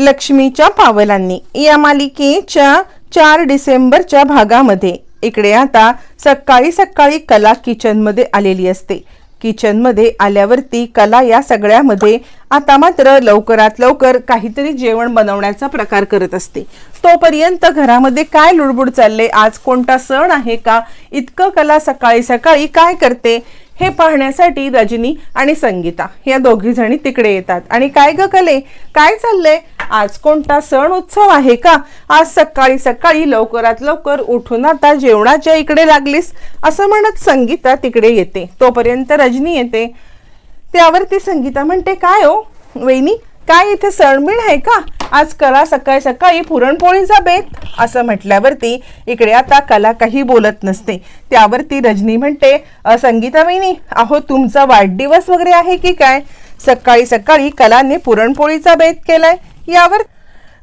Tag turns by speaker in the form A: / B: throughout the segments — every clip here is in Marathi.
A: लक्ष्मीच्या पावलांनी. या मालिकेच्या चार डिसेंबरच्या भागामध्ये. इकडे आता सकाळी सकाळी कला किचनमध्ये आलेली असते. किचनमध्ये आल्यावरती कला या सगळ्यामध्ये आता मात्र लवकरात लवकर काहीतरी जेवण बनवण्याचा प्रकार करत असते. तोपर्यंत घरामध्ये काय लुडबुड चालले? आज कोणता सण आहे का? इतकं कला सकाळी सकाळी काय करते? हे पाहण्यासाठी रजनी आणि संगीता या दोघी जणी तिकडे येतात. आणि काय ग कले? काय चाललंय? आज कोणता सण उत्सव आहे का? आज सकाळी सकाळी लवकरात लवकर उठून आता जेवणाच्या इकडे लागलीस असं म्हणत संगीता तिकडे येते. तोपर्यंत रजनी येते. त्यावरती संगीता म्हणते काय हो? वहिनी काय इथे सणबीण आहे का? आज कला सकाळी सकाळी पुरणपोळीचा बेत असं म्हटल्यावरती इकडे आता कला काही बोलत नसते. त्यावरती रजनी म्हणते संगीता वहिनी अहो तुमचा वाढदिवस वगैरे आहे की काय? सकाळी सकाळी कलाने पुरणपोळीचा बेत केलाय. यावर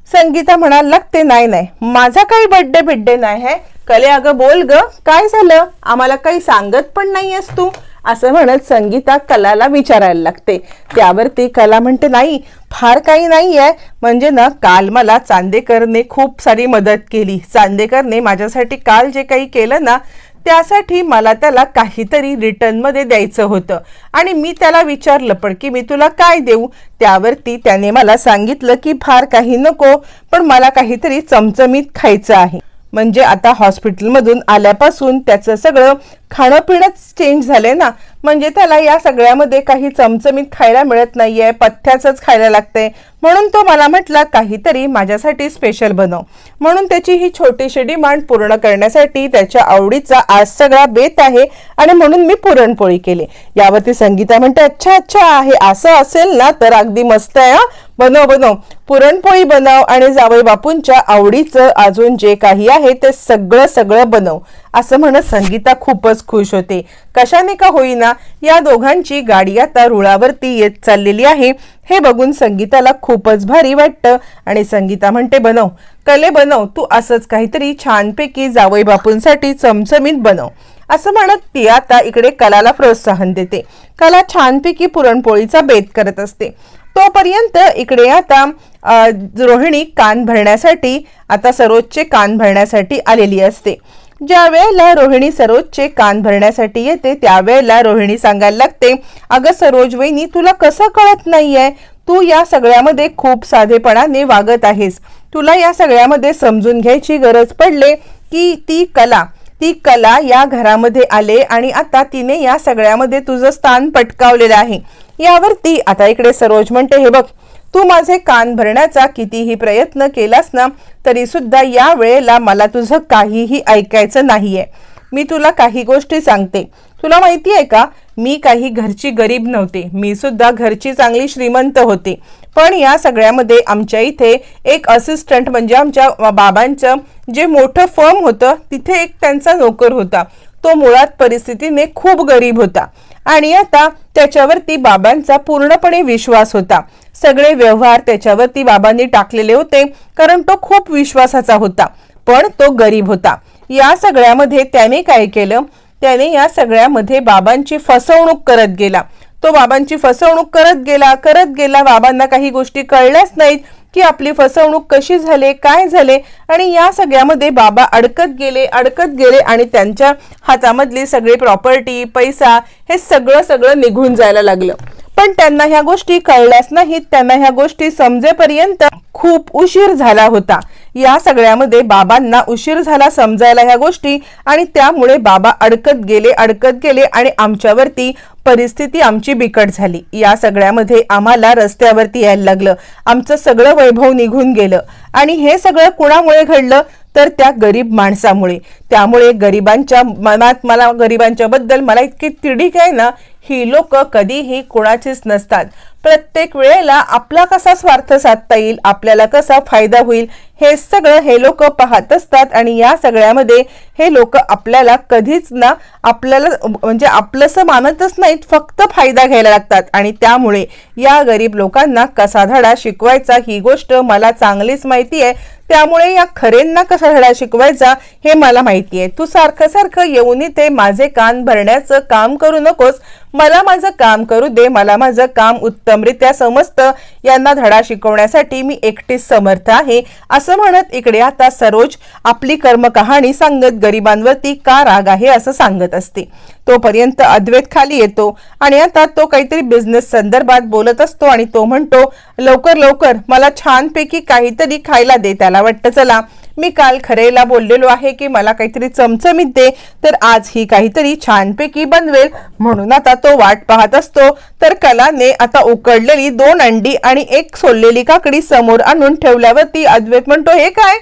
A: संगीता म्हणायला लागते नाही नाही. माझा काही बड्डे बिड्डे नाही आहे कले अगं बोल ग. काय झालं? आम्हाला काही सांगत पण नाहीयेस तू. असं म्हणत संगीता कलाला विचारायला लागते. त्यावरती कला म्हणते नाही फार काही नाही आहे म्हणजे ना काल मला चांदेकरने खूप सारी मदत केली. चांदेकरने माझ्यासाठी काल जे काही केलं ना त्यासाठी मला त्याला काहीतरी रिटर्नमध्ये द्यायचं होतं. आणि मी त्याला विचारलं पण की मी तुला काय देऊ? त्यावरती त्याने मला सांगितलं की फार काही नको पण मला काहीतरी चमचमीत खायचं आहे. म्हणजे आता हॉस्पिटलमधून आल्यापासून त्याचं सगळं खाणं पिणंच चेंज झालंय ना. म्हणजे त्याला या सगळ्यामध्ये काही चमचमीत खायला मिळत नाहीये पथ्याचंच खायला लागतंय. म्हणून तो मला म्हटला काहीतरी माझ्यासाठी स्पेशल बनव. म्हणून त्याची ही छोटीशी डिमांड पूर्ण करण्यासाठी त्याच्या आवडीचा आज सगळा बेत आहे आणि म्हणून मी पुरणपोळी केली. यावरती संगीता म्हणते अच्छा अच्छा आहे असं असेल ना तर अगदी मस्त आहे बनव बनव. पुरणपोळी बनव आणि जावई बापूंच्या आवडीचं अजून जे काही आहे ते सगळं सगळं बनव. असं म्हणत संगीता खूपच खुश होते. कशाने का होईना या दोघांची गाडी आता रुळावरती येत चाललेली आहे. हे बघून संगीताला खूपच भारी वाटतं आणि संगीता म्हणते बनव कले बनव तू असंच काहीतरी छानपैकी जावई बापूंसाठी चमचमीत बनव. असं म्हणत ती आता इकडे कलाला प्रोत्साहन देते. कला छानपैकी पुरणपोळीचा बेत करत असते. तोपर्यंत इकडे आता रोहिणी कान भरण्यासाठी आता सरोजचे कान भरण्यासाठी आलेली असते. ज्या वेळेला रोहिणी सरोजचे कान भरण्यासाठी येते त्यावेळेला रोहिणी सांगायला लागते अगं सरोज वहिनी तुला कसं कळत नाहीये? तू या सगळ्यामध्ये खूप साधेपणाने वागत आहेस. तुला या सगळ्यामध्ये समजून घ्यायची गरज पडले की ती कला ती कला या घरामध्ये आले आणि आता तिने या सगळ्यामध्ये तुझं स्थान पटकावलेलं आहे. यावरती आता इकडे सरोज म्हणते हे बघ तू माझे कान भरण्याचा कितीही प्रयत्न केलास ना तरी सुद्धा या वेळेला मला तुझं काहीही ऐकायचं नाहीये. मी तुला काही गोष्टी सांगते. तुला माहिती आहे का? मी काही घरची गरीब नव्हते. मी सुद्धा घरची चांगली श्रीमंत होते. पण या सगळ्यामध्ये आमच्या इथे एक असिस्टंट म्हणजे आमच्या बाबांचं जे मोठं फर्म होतं तिथे एक त्यांचा नोकर होता. तो मुळात परिस्थितीने खूप गरीब होता. आणि आता त्याच्यावरती बाबांचा पूर्णपणे विश्वास होता. सगळे व्यवहार त्याच्यावरती बाबांनी टाकलेले होते कारण तो खूप विश्वासाचा होता. पण तो गरीब होता. या सगळ्यामध्ये त्याने काय केलं? त्याने या सगळ्यामध्ये बाबांची फसवणूक करत गेला. तो बाबांची फसवणूक करत गेला करत गेला. बाबांना काही गोष्टी कळल्याच नाहीत. की आपली फसवणूक कशी झाले काय झाले? आणि या सगळ्यामध्ये बाबा अडकत गेले अडकत गेले आणि त्यांच्या हातामधली सगळी प्रॉपर्टी पैसा हे सगळं सगळं निघून जायला लागलं. पण त्यांना ह्या गोष्टी कळल्याच नाहीत. त्यांना ह्या गोष्टी समजेपर्यंत खूप उशीर झाला होता. या सगळ्यामध्ये बाबांना उशीर झाला समजायला ह्या गोष्टी आणि त्यामुळे बाबा अडकत गेले अडकत गेले आणि आमच्यावरती परिस्थिती आमची बिकट झाली. या सगळ्यामध्ये आम्हाला रस्त्यावरती यायला लागलं. आमचं सगळं वैभव निघून गेलं. आणि हे सगळं कुणामुळे घडलं? तर त्या गरीब माणसामुळे. त्यामुळे गरिबांच्या मनात मला गरिबांच्या बद्दल मला इतकी तिडीक आहे ना ही लोक कधीही कोणाचीच नसतात. प्रत्येक वेळेला आपला कसा स्वार्थ साधता येईल आपल्याला कसा फायदा होईल हे सगळं हे लोक पाहत असतात आणि या सगळ्यामध्ये हे लोक आपल्याला कधीच ना आपल्याला म्हणजे आपलंसं मानतच नाहीत फक्त फायदा घ्यायला लागतात. आणि त्यामुळे या गरीब लोकांना कसा धडा शिकवायचा ही गोष्ट मला चांगलीच माहिती आहे. त्यामुळे या खरेंना कसा धडा शिकवायचा हे मला माहिती आहे. तू सारखं सारखं येऊन इथे माझे कान भरण्याचं काम करू नकोस. मला माझं काम करू दे मला माझं काम उत्तम उत्तमरित्या समजतं यांना धडा शिकवण्यासाठी मी एकटीच समर्थ आहे. असं म्हणत इकडे आता सरोज आपली कर्मकहाणी सांगत गरिबांवरती का राग आहे असं सांगत असते. तोपर्यंत अद्वैत खाली येतो आणि आता तो काहीतरी बिझनेस संदर्भात बोलत असतो आणि तो म्हणतो लवकर लवकर मला छानपैकी काहीतरी खायला दे. त्याला वाटतं चला मी काल खरेला बोललेलो आहे की मला काहीतरी चमचमीत दे तर आज ही काहीतरी छानपैकी बनवेल. म्हणून आता तो वाट पाहत असतो. तर कलाने आता उकडलेली दोन अंडी आणि एक सोललेली काकडी समोर आणून ठेवल्यावरती अद्वैत म्हणतो हे काय?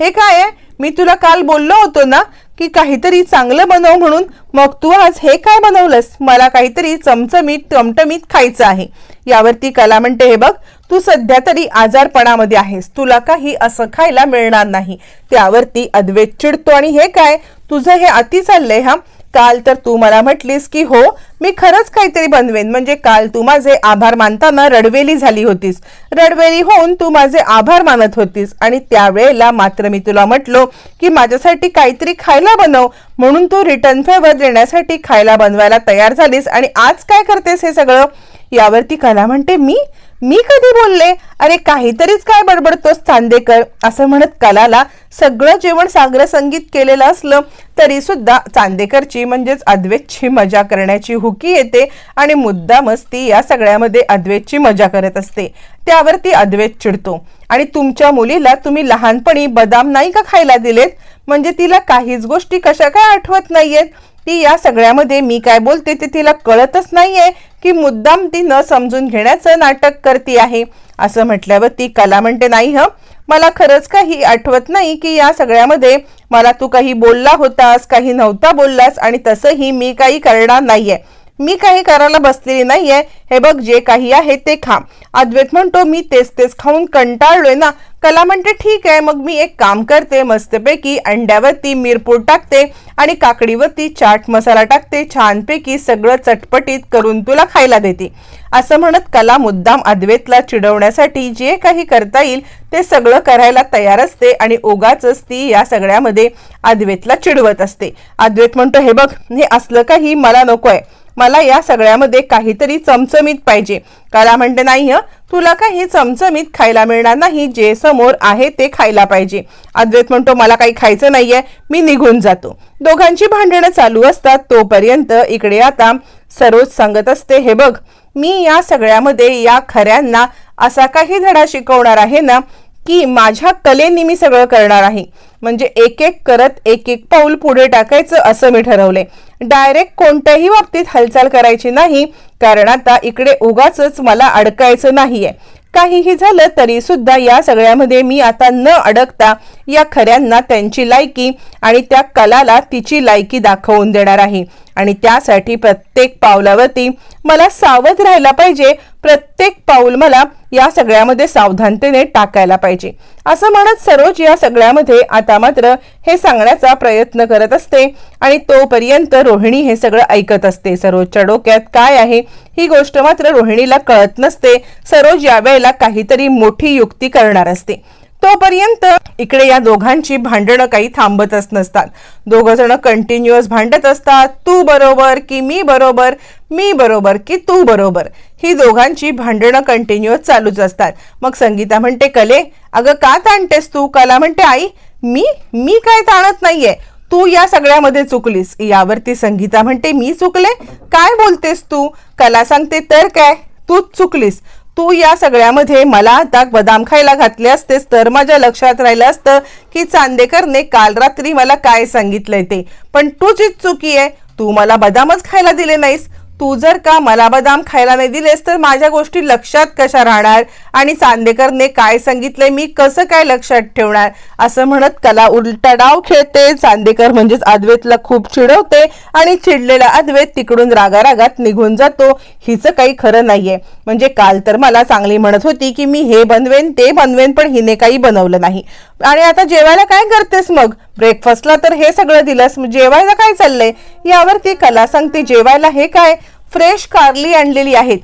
A: हे काय आहे? मी तुला काल बोललो होतो ना की काहीतरी चांगलं बनव म्हणून. मग तू आज हे काय बनवलंस? मला काहीतरी चमचमीत टमटमीत खायचं आहे. यावरती कला म्हणते हे बघ तू सध्या तरी आजारपणामध्ये आहेस. तुला काही असं खायला मिळणार नाही. त्यावरती अद्वैत चिडतो. आणि हे काय? तुझं हे अति चाललंय हा? काल तर तू मला म्हटलीस की हो मी खरंच काहीतरी बनवेन. म्हणजे काल तू माझे आभार मानताना रडवेली झाली होतीस. रडवेली होऊन तू माझे आभार मानत होतीस. आणि त्यावेळेला मात्र मी तुला म्हटलो की माझ्यासाठी काहीतरी खायला बनव. म्हणून तू रिटर्न फेवर देण्यासाठी खायला बनवायला तयार झालीस. आणि आज काय करतेस हे सगळं? यावरती कला म्हणते मी. मी कधी बोलले? अरे काहीतरीच काय बडबडतोस चांदेकर? असं म्हणत कलाला सगळं जेवण सागर संगीत केलेलं असलं तरी सुद्धा चांदेकरची म्हणजेच अद्वैतची मजा करण्याची हुकी येते आणि मुद्दा मस्ती या सगळ्यामध्ये अद्वैतची मजा करत असते. त्यावरती अद्वैत चिडतो. आणि तुमच्या मुलीला तुम्ही लहानपणी बदाम नाही का खायला दिलेत? म्हणजे तिला काहीच गोष्टी कशा काय आठवत नाहीयेत? ती या सगळ्यामध्ये मी काय बोलते ते तिला कळतच नाहीये की मुद्दाम ती न समजून घेण्याचं नाटक करती आहे. असं म्हटल्यावर ती कला म्हणते नाही ह मला खरंच काही आठवत नाही की या सगळ्यामध्ये मला तू काही बोलला होतास काही नव्हता बोललास आणि तसंही मी काही करणार नाहीये. मी काही करायला बसलेली नाहीये. हे बघ जे काही आहे ते खा. अद्वैत म्हणतो मी तेच तेच खाऊन कंटाळलोय ना. कला म्हणते ठीक आहे मग मी एक काम करते मस्तपैकी अंड्यावरती मिरपूड टाकते आणि काकडीवरती चाट मसाला टाकते. छानपैकी सगळं चटपटीत करून तुला खायला देते. असं म्हणत कला मुद्दाम अद्वैतला चिडवण्यासाठी जे काही करता येईल ते सगळं करायला तयार असते आणि ओगाच ती या सगळ्यामध्ये अद्वैतला चिडवत असते. अद्वैत म्हणतो हे बघ हे असलं काही मला नको आहे मला या सगळ्यामध्ये काहीतरी चमचमीत पाहिजे. काला म्हणते नाही हं तुला काही चमचमीत खायला मिळणार नाही जे समोर आहे ते खायला पाहिजे. अद्वैत म्हणतो मला काही खायचं नाहीये मी निघून जातो. दोघांची भांडणं चालू असतात तोपर्यंत इकडे आता सरोज सांगत असते हे बघ मी या सगळ्यामध्ये या खऱ्यांना असा काही धडा शिकवणार आहे ना की माझ्या कलेने मी सगळं करणार आहे. म्हणजे एक एक करत एक एक पाऊल पुढे टाकायचं असं मी ठरवलंय. डायरेक्ट कोणत्याही बाबतीत हालचाल करायची नाही कारण आता इकडे उगाच मला अडकायचं नाहीये. काहीही झालं तरी सुद्धा या सगळ्यामध्ये मी आता न अडकता या खऱ्यांना त्यांची लायकी आणि त्या कलाला तिची लायकी दाखवून देणार आहे. आणि त्यासाठी प्रत्येक पावलावरती मला सावध राहायला पाहिजे. प्रत्येक पाऊल मला या सगळ्यामध्ये सावधानतेने टाकायला पाहिजे. असं म्हणत सरोज या सगळ्यामध्ये आता मात्र हे सांगण्याचा प्रयत्न करत असते आणि तोपर्यंत रोहिणी हे सगळं ऐकत असते. सरोजच्या डोक्यात काय आहे? ही गोष्ट मात्र रोहिणीला कळत नसते. सरोज यावेळेला काहीतरी मोठी युक्ती करणार असते. तोपर्यंत इकडे या दोघांची भांडणं काही थांबतच नसतात. दोघ जण कंटिन्युअस भांडत असतात. तू बरोबर की मी बरोबर? मी बरोबर की तू बरोबर? ही दोघांची भांडणं कंटिन्युअस चालूच असतात. मग संगीता म्हणते कले अगं का ताणतेस तू? कला म्हणते आई मी मी काय ताणत नाहीये. तू या सगळ्यामध्ये चुकलीस. यावरती संगीता म्हणते मी चुकले? काय बोलतेस तू? कला सांगते तर काय? तू चुकलीस. तू या सगळ्यामध्ये मला आता बदाम खायला घातले असतेस तर माझ्या लक्षात राहिलं असतं की चांदेकरने काल रात्री मला काय सांगितलंय ते. पण तुझीच चुकी आहे. तू मला बदामच खायला दिले नाहीस. तू जर का मला बदाम खायला नाही दिलेस तर माझ्या गोष्टी लक्षात कशा राहणार? आणि चांदेकरने काय सांगितलंय मी कसं काय लक्षात ठेवणार? असं म्हणत कला उलटा डाव खेळते. चांदेकर म्हणजेच अद्वैतला खूप चिडवते आणि चिडलेला अद्वैत तिकडून रागारागात निघून जातो. हिचं काही खरं नाहीये. म्हणजे काल तर मला चांगली म्हणत होती की मी हे बनवेन ते बनवेन पण हिने काही बनवलं नाही. आणि आता जेवायला काय करतेस मग? ब्रेकफास्टला तर हे सगळं दिलंस. जेवायला काय चाललंय? यावरती कला सांगते. जेवायला हे काय? फ्रेश कारली आणलेली आहेत.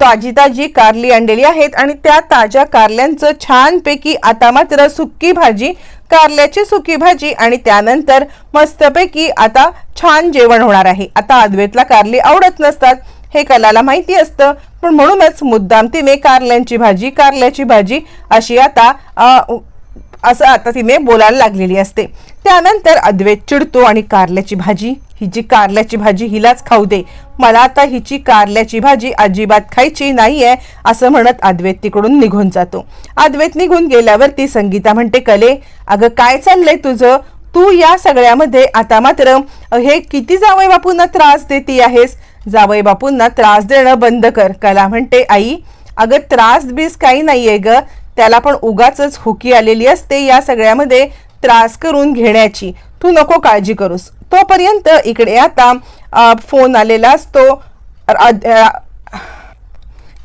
A: ताजी ताजी कारली आणलेली आहेत आणि त्या ताज्या कारल्यांचं छानपैकी आता मात्र सुक्की भाजी कारल्याची सुकी भाजी आणि त्यानंतर मस्तपैकी आता छान जेवण होणार आहे. आता अद्वैतला कारली आवडत नसतात. हे कलाला माहिती असतं. पण म्हणूनच मुद्दाम तिने कारल्यांची भाजी कारल्याची भाजी अशी आता अ, असं आता तिने बोलायला लागलेली असते. त्यानंतर अद्वैत चिडतो आणि कारल्याची भाजी हिची कारल्याची भाजी हिलाच खाऊ दे. मला आता हिची कारल्याची भाजी अजिबात खायची नाहीये असं म्हणत अद्वैत तिकडून निघून जातो. अद्वैत निघून गेल्यावरती संगीता म्हणते कले अगं काय चाललंय तुझं? तू या सगळ्यामध्ये आता मात्र हे किती जावई बापूंना त्रास देते आहेस? जावई बापूंना त्रास देणं बंद कर कला म्हणते आई अगं त्रास बीस काही नाहीये ग. त्याला पण उगाच हुकी आलेली असते. या सगळ्यामध्ये त्रास करून घेण्याची तू नको काळजी करूस. तोपर्यंत इकडे आता फोन आलेला असतो.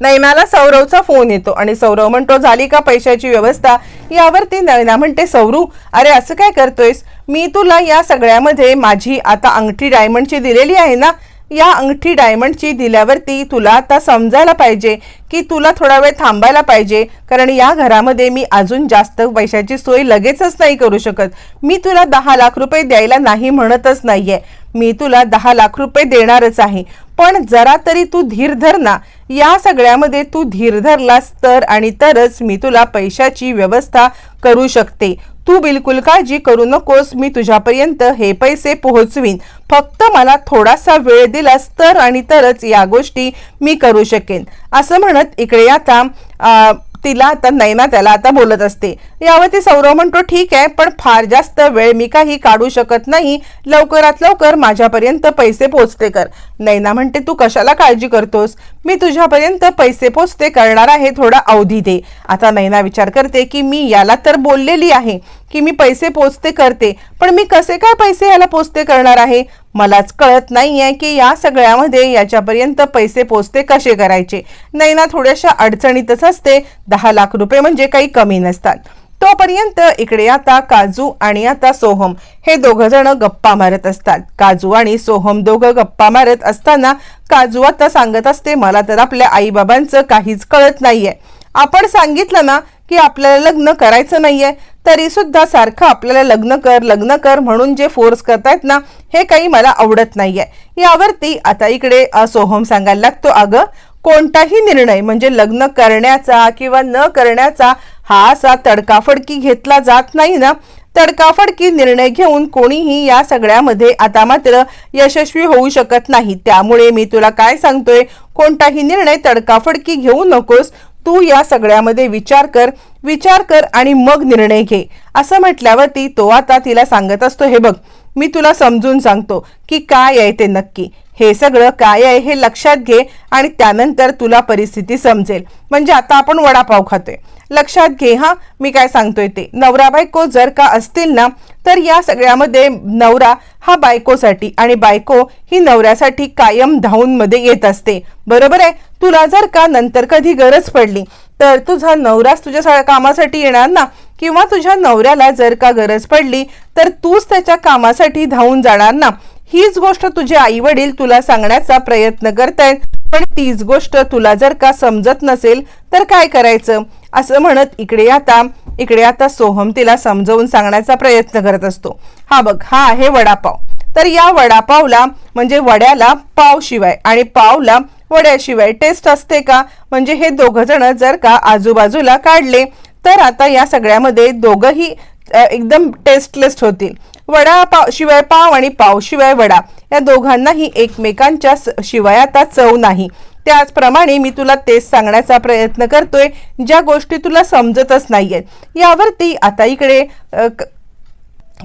A: नैनाला सौरवचा फोन येतो आणि सौरव म्हणतो झाली का पैशाची व्यवस्था? यावरती नैना म्हणते सौरू अरे असं काय करतोयस? मी तुला या सगळ्यामध्ये माझी आता अंगठी डायमंडची दिलेली आहे ना या अंगठी डायमंडची दिल्यावरती तुला आता समजायला पाहिजे की तुला थोडा वेळ थांबायला पाहिजे. कारण या घरामध्ये मी अजून जास्त पैशाची सोय लगेचच नाही करू शकत. मी तुला दहा लाख रुपये द्यायला नाही म्हणतच नाहीये. मी तुला दहा लाख रुपये देणारच आहे. पण जरा तरी तू धीर धर ना. या सगळ्यामध्ये तू धीर धरलास तर आणि तरच मी तुला पैशाची व्यवस्था करू शकते. तू बिलकुल काळजी करू नकोस मी तुझ्यापर्यंत हे पैसे पोहोचवीन. फक्त मला थोडासा वेळ दिलास तर आणि तरच या गोष्टी मी करू शकेन. असं म्हणत इकडे आता तिला आता नैना त्याला आता बोलत असते. यावरती सौरव म्हणतो ठीक आहे पण फार जास्त वेळ मी काही काढू शकत नाही. लवकरात लवकर माझ्यापर्यंत पैसे पोचते कर. नैना म्हणते तू कशाला काळजी करतोस? मी तुझ्यापर्यंत पैसे पोचते करणार आहे थोडा अवधी दे. आता नैना विचार करते की मी याला तर बोललेली आहे की मी पैसे पोचते करते पण मी कसे काय पैसे याला पोचते करणार आहे? मलाच कळत नाही आहे की या सगळ्यामध्ये याच्यापर्यंत पैसे पोचते कसे करायचे? नैना थोड्याशा अडचणीतच असते. दहा लाख रुपये म्हणजे काही कमी नसतात. तोपर्यंत इकडे आता काजू आणि आता सोहम हे दोघं जण गप्पा मारत असतात. काजू आणि सोहम दोघं गप्पा मारत असताना काजू आता सांगत असते मला तर आपल्या आईबाबांचं काहीच कळत नाहीये. आपण सांगितलं ना की आपल्याला लग्न करायचं नाही आहे तरीसुद्धा सारखं आपल्याला लग्न कर लग्न कर म्हणून जे फोर्स करतायत ना हे काही मला आवडत नाही आहे यावरती आता इकडे सोहम सांगायला लागतो अगं कोणताही निर्णय म्हणजे लग्न करण्याचा किंवा न करण्याचा हा असा तडकाफडकी घेतला जात नाही ना तडकाफडकी निर्णय घेऊन कोणीही या सगळ्यामध्ये आता मात्र यशस्वी होऊ शकत नाही. त्यामुळे मी तुला काय सांगतोय कोणताही निर्णय तडकाफडकी घेऊ नकोस तू या सगळ्यामध्ये विचार कर विचार कर आणि मग निर्णय घे. असं म्हटल्यावरती तो आता तिला सांगत असतो हे बघ मी तुला समजून सांगतो की काय आहे ते नक्की. हे सगळं काय आहे हे लक्षात घे आणि त्यानंतर तुला परिस्थिती समजेल. म्हणजे आता आपण वडापाव खातोय. लक्षात घे हा? मी काय सांगतोय ते. नवरा बायको जर का असतील ना तर या सगळ्यामध्ये नवरा हा बायकोसाठी आणि बायको ही नवऱ्यासाठी कायम धावूनमध्ये येत असते. बरोबर आहे? तुला जर का नंतर कधी गरज पडली तर तुझा नवराच तुझ्या सगळ्या कामासाठी येणार ना? किंवा तुझ्या नवऱ्याला जर का गरज पडली तर तूच त्याच्या कामासाठी धावून जाणार ना? हीच गोष्ट तुझे आई वडील तुला सांगण्याचा प्रयत्न करतायत पण तीच गोष्ट तुला जर का समजत नसेल तर काय करायचं? असं म्हणत इकडे आता इकडे आता सोहम तिला समजवून सांगण्याचा प्रयत्न करत असतो. हा बघ हा आहे वडापाव. तर या वडापावला म्हणजे वड्याला पाव शिवाय आणि पावला वड्याशिवाय टेस्ट असते का? म्हणजे हे दोघ जण जर का आजूबाजूला काढले तर आता या सगळ्यामध्ये दोघंही एकदम टेस्टलेस होतील. वडा पाव शिवाय पाव आणि पाव शिवाय वडा या दोघांनाही एकमेकांच्या स- शिवाय आता चव नाही. त्याचप्रमाणे मी तुला तेच सांगण्याचा प्रयत्न करतोय ज्या गोष्टी तुला समजतच नाहीयेत. यावरती आता इकडे क-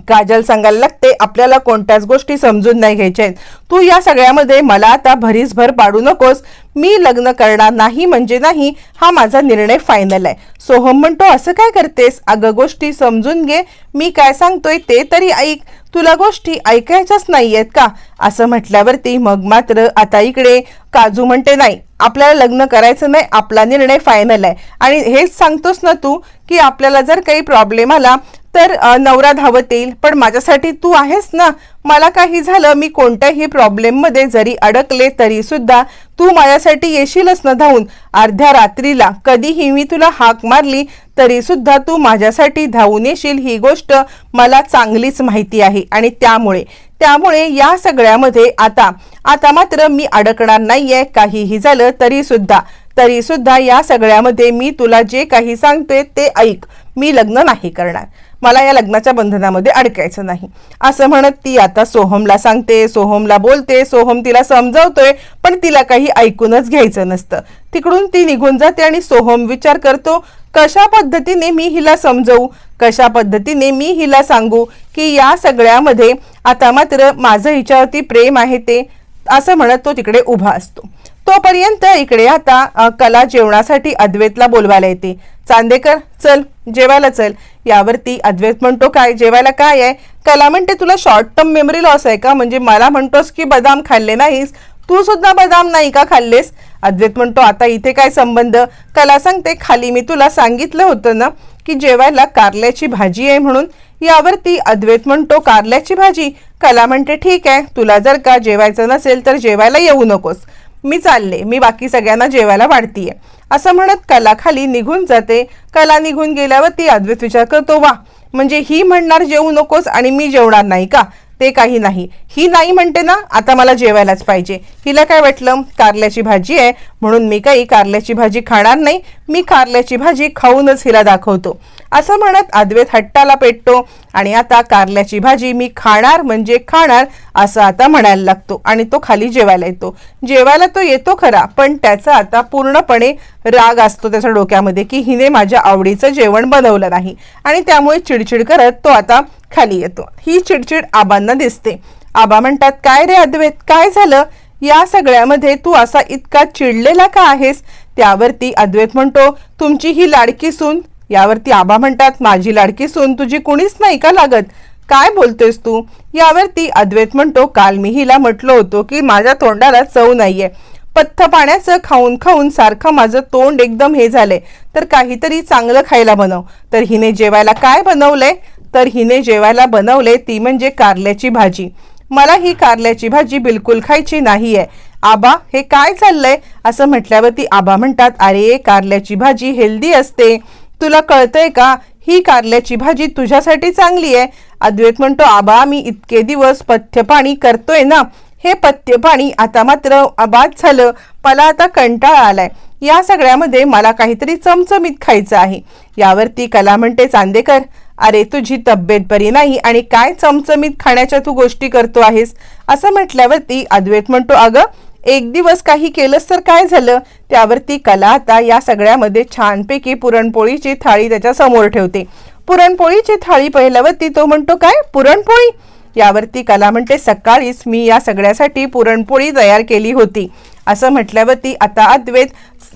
A: काजल सांगायला लागते आपल्याला कोणत्याच गोष्टी समजून नाही घ्यायच्या आहेत. तू या सगळ्यामध्ये मला आता भरीसभर पाडू नकोस. मी लग्न करणार नाही म्हणजे नाही हा माझा निर्णय फायनल आहे. सोहम म्हणतो असं काय करतेस? अगं गोष्टी समजून घे. मी काय सांगतोय ते तरी ऐक. तुला गोष्टी ऐकायच्याच नाही आहेत का? असं म्हटल्यावरती मग मात्र आता इकडे काजू म्हणते नाही आपल्याला लग्न करायचं नाही आपला निर्णय फायनल आहे. आणि हेच सांगतोस ना तू की आपल्याला जर काही प्रॉब्लेम आला तर नवरा धावत येईल. पण माझ्यासाठी तू आहेस ना. मला काही झालं मी कोणत्याही प्रॉब्लेममध्ये जरी अडकले तरी सुद्धा तू माझ्यासाठी येशीलच ना धावून. अर्ध्या रात्रीला कधीही मी तुला हाक मारली तरी सुद्धा तू माझ्यासाठी धावून येशील ही गोष्ट मला चांगलीच माहिती आहे. आणि त्यामुळे त्यामुळे या सगळ्यामध्ये आता आता मात्र मी अडकणार नाहीये. काहीही झालं तरी सुद्धा तरी सुद्धा या सगळ्यामध्ये मी तुला जे काही सांगते ते ऐक. मी लग्न नाही करणार. मला या लग्नाच्या बंधनामध्ये अडकायचं नाही. असं म्हणत ती आता सोहमला सांगते सोहमला बोलते सोहम तिला समजावतोय पण तिला काही ऐकूनच घ्यायचं नसतं. तिकडून ती निघून जाते आणि सोहम विचार करतो कशा पद्धतीने मी हिला समजवू? कशा पद्धतीने मी हिला सांगू की या सगळ्यामध्ये आता मात्र माझं हिच्यावरती प्रेम आहे ते? असं म्हणत तो तिकडे उभा असतो. तोपर्यंत इकडे आता कला जेवणासाठी अद्वैतला बोलवायला येते. चांदेकर चल जेवायला चल. यावरती अद्वैत म्हणतो काय जेवायला काय आहे? कला म्हणते तुला शॉर्ट टर्म मेमरी लॉस आहे का? म्हणजे मला म्हणतोस की बदाम खाल्ले नाहीस. तू सुद्धा बदाम नाही का खाल्लेस? अद्वैत म्हणतो आता इथे काय संबंध? कला सांगते खाली मी तुला सांगितलं होतं ना की जेवायला कारल्याची भाजी आहे म्हणून. यावरती अद्वैत म्हणतो कारल्याची भाजी? कला म्हणते ठीक आहे. तुला जर का जेवायचं नसेल तर जेवायला येऊ नकोस. मी चालले मी बाकी सगळ्यांना जेवायला वाढतीये. असं म्हणत कला खाली निघून जाते. कला निघून गेल्यावर ती अद्वैत विचार करतो वा म्हणजे ही म्हणणार जेवू नकोस आणि मी जेवणार नाही का? ते काही नाही. ही नाही म्हणते ना आता मला जेवायलाच पाहिजे. हिला काय वाटलं? कारल्याची भाजी आहे. म्हणून मी काही कारल्याची भाजी खाणार नाही. मी कारल्याची भाजी खाऊनच हिला दाखवतो. असं म्हणत अद्वैत हट्टाला पेटतो आणि आता कारल्याची भाजी मी खाणार म्हणजे खाणार असं आता म्हणायला लागतो आणि तो खाली जेवायला येतो. जेवायला तो येतो खरा पण त्याचा आता पूर्णपणे राग असतो त्याच्या डोक्यामध्ये की हिने माझ्या आवडीचं जेवण बनवलं नाही आणि त्यामुळे चिडचिड करत तो आता खाली येतो. ही चिडचिड आबांना दिसते. आबा म्हणतात काय रे अद्वैत काय झालं? या सगळ्यामध्ये तू असा इतका चिडलेला का आहेस? त्यावरती अद्वैत म्हणतो तुमची ही लाडकी सून यावरती आबा म्हणतात माझी लाडकी सून तुझी कुणीच नाही का लागत? काय बोलतेस तू? यावरती अद्वैत म्हणतो काल मी हिला म्हटलो होतो की माझ्या तोंडाला चव नाहीये. पथ्थ पाण्याचं खाऊन खाऊन सारखं माझं तोंड एकदम हे झालंय. तर काहीतरी चांगलं खायला बनव. तर हिने जेवायला काय बनवलंय? तर हिने जेवायला बनवले ती म्हणजे कारल्याची भाजी. मला ही कारल्याची भाजी बिलकुल खायची नाहीये. आबा हे काय चाललंय? असं म्हटल्यावरती आबा म्हणतात अरे कारल्याची भाजी हेल्दी असते. तुला कळतंय का? ही कारल्याची भाजी तुझ्यासाठी चांगली आहे. अद्वैत म्हणतो आबा मी इतके दिवस पथ्यपाणी करतोय ना. हे पथ्यपाणी आता मात्र बाद झालं. मला आता कंटाळा आलाय. या सगळ्यामध्ये मला काहीतरी चमचमीत खायचं आहे. यावरती कला म्हणते चांदेकर अरे तुझी तब्येत बरी नाही आणि काय चमचमीत खाण्याच्या तू गोष्टी करतो आहेस? असं म्हटल्यावरती अद्वैत म्हणतो अगं एक दिवस काही केलंच तर काय झालं? त्यावरती कला आता या सगळ्यामध्ये छानपैकी पुरणपोळीची थाळी त्याच्यासमोर ठेवते. पुरणपोळीची थाळी पाहिल्यावरती तो म्हणतो काय? पुरणपोळी? यावरती कला म्हणते सकाळीच मी या सगळ्यासाठी पुरणपोळी तयार केली होती. असं म्हटल्यावरती आता अद्वैत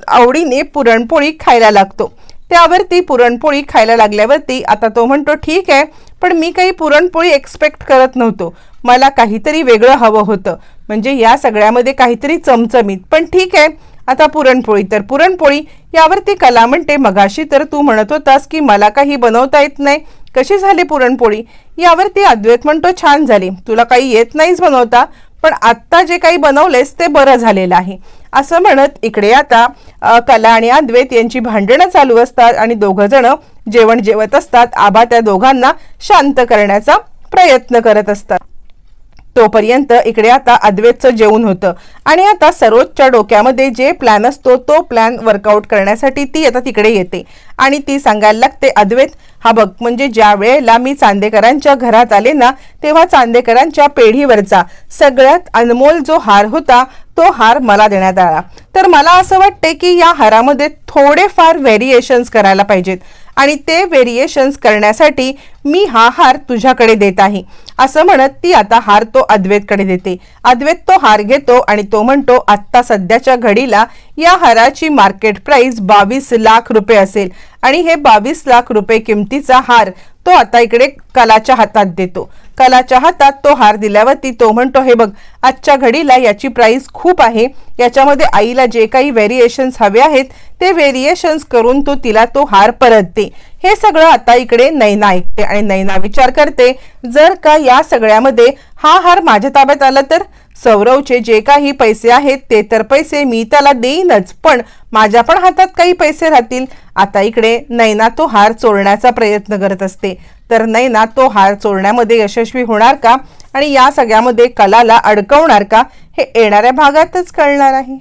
A: आवडीने पुरणपोळी खायला लागतो. त्यावरती पुरणपोळी खायला लागल्यावरती आता तो म्हणतो ठीक आहे पण मी काही पुरणपोळी एक्सपेक्ट करत नव्हतो. मला काहीतरी वेगळं हवं होतं. म्हणजे या सगळ्यामध्ये काहीतरी चमचमीत. पण ठीक आहे आता पुरणपोळी. तर पुरणपोळी यावरती कला म्हणते मगाशी तर तू म्हणत होतास की मला काही बनवता येत नाही. कशी झाली पुरणपोळी? यावरती अद्वैत म्हणतो छान झाली. तुला काही येत नाहीच बनवता पण आत्ता जे काही बनवलेस ते बरं झालेलं आहे. असं म्हणत इकडे आता कला आणि अद्वैत यांची भांडणं चालू असतात आणि दोघं जण जेवण जेवत असतात. आबा त्या दोघांना शांत करण्याचा प्रयत्न करत असतात. तोपर्यंत इकडे आता अद्वैतचं जेवण होतं. आणि आता सरोजच्या डोक्यामध्ये जे प्लॅन असतो तो प्लॅन वर्कआउट करण्यासाठी ती आता तिकडे येते. आणि ती सांगायला लागते अद्वैत हा बघ म्हणजे ज्या वेळेला मी चांदेकरांच्या घरात आले ना तेव्हा चांदेकरांच्या पेढीवरचा सगळ्यात अनमोल जो हार होता तो हार मला देण्यात आला. तर मला असं वाटते की या हारामध्ये थोडेफार व्हेरिएशन्स करायला पाहिजेत. आणि ते व्हेरिएशन्स करण्यासाठी मी हा हार तुझ्याकडे देत आहे. असं म्हणत ती आता हार तो अद्वैतकडे देते. अद्वैत तो हार घेतो आणि तो म्हणतो आत्ता सध्याच्या घडीला या हाराची मार्केट प्राइस बावीस लाख रुपये असेल. आणि हे बावीस लाख रुपये किमतीचा हार तो आता इकडे कलाच्या हातात देतो. कलाच्या हातात तो हार दिल्यावरती तो म्हणतो हे बघ आजच्या घडीला याची प्राइस खूप आहे. याच्यामध्ये आईला जे काही व्हेरिएशन्स हवे आहेत ते व्हेरिएशन्स करून तो तिला तो हार परत दे हे सगळं आता इकडे नैना ऐकते आणि नैना विचार करते जर का या सगळ्यामध्ये हा हार माझ्या ताब्यात आला तर? सौरवचे जे काही पैसे आहेत ते तर पैसे मी त्याला देईनच पण माझ्या पण हातात काही पैसे राहतील. आता इकडे नैना तो हार चोरण्याचा प्रयत्न करत असते. तर नैना तो हार चोरण्यामध्ये यशस्वी होणार का? आणि या सगळ्यामध्ये कलाला अडकवणार का? हे येणाऱ्या भागातच कळणार आहे.